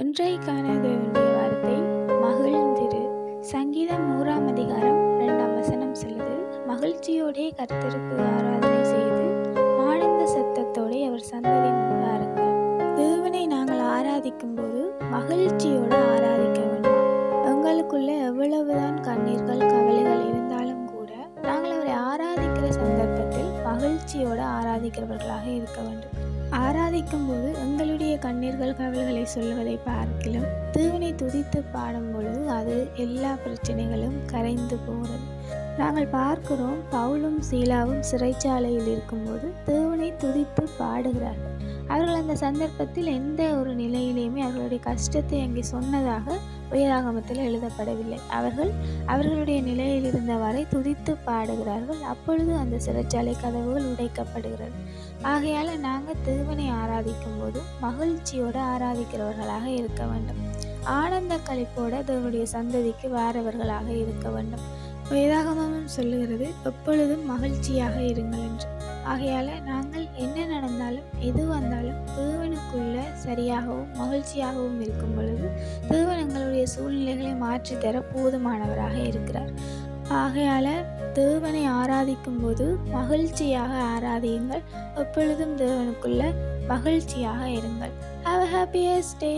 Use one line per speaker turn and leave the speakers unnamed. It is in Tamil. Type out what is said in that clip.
இன்றைக்கான தேவனுடைய வார்த்தை மகிழ்ந்திரு. சங்கீதம் நூறாம் அதிகாரம் இரண்டாம் வசனம் சொல்லுது. மகிழ்ச்சியோடே கர்த்தருக்கு ஆராதனை செய்து ஆனந்த சத்தத்தோடே அவர் சந்ததி முன்பாருங்கள். தேவனை நாங்கள் ஆராதிக்கும் போது மகிழ்ச்சியோடு ஆராதிக்க வேண்டும்? எங்களுக்குள்ள எவ்வளவுதான் கண்ணீர்கள் கவலைகள் இருந்தாலும் கூட நாங்கள் அவரை ஆராதிக்கிற சந்தர்ப்பத்தில் மகிழ்ச்சியோடு ஆராதிக்கிறவர்களாக இருக்க வேண்டும். ஆராதிக்கும் போது எங்களுடைய கண்ணீர்கள் கவல்களை சொல்வதை பார்க்கலாம் தேவனை துதித்து பாடும் பொழுது அது எல்லா பிரச்சனைகளும் கரைந்து போகிறது. நாங்கள் பார்க்கிறோம் பவுலும் சீலாவும் சிறைச்சாலையில் இருக்கும்போது தேவனை துதித்து பாடுகிறார்கள். அவர்கள் அந்த சந்தர்ப்பத்தில் எந்த ஒரு நிலையிலையுமே அவர்களுடைய கஷ்டத்தை அங்கே சொன்னதாக உயராகமத்தில் எழுதப்படவில்லை. அவர்கள் அவர்களுடைய நிலையில் இருந்தவரை துதித்து பாடுகிறார்கள். அப்பொழுது அந்த சிறைச்சாலை கதவுகள் உடைக்கப்படுகிறது. ஆகையால் நாங்கள் திருவனை ஆராதிக்கும் போது மகிழ்ச்சியோடு ஆராதிக்கிறவர்களாக இருக்க வேண்டும். ஆனந்த கழிப்போட தேவனுடைய சந்ததிக்கு வாரவர்களாக இருக்க வேண்டும். வேதாகமம் சொல்லுகிறது எப்பொழுதும் மகிழ்ச்சியாக இருங்கள் என்று. ஆகையால் நாங்கள் என்ன நடந்தாலும் எது வந்தாலும் சரியாகவும் மகிழ்ச்சியாகவும் இருக்கும் பொழுது தேவனங்களுடைய சூழ்நிலைகளை மாற்றித்தர போதுமானவராக இருக்கிறார். ஆகையால் தேவனை ஆராதிக்கும் போது மகிழ்ச்சியாக ஆராதியுங்கள். எப்பொழுதும் தேவனுக்குள்ள மகிழ்ச்சியாக இருங்கள். Have happiest day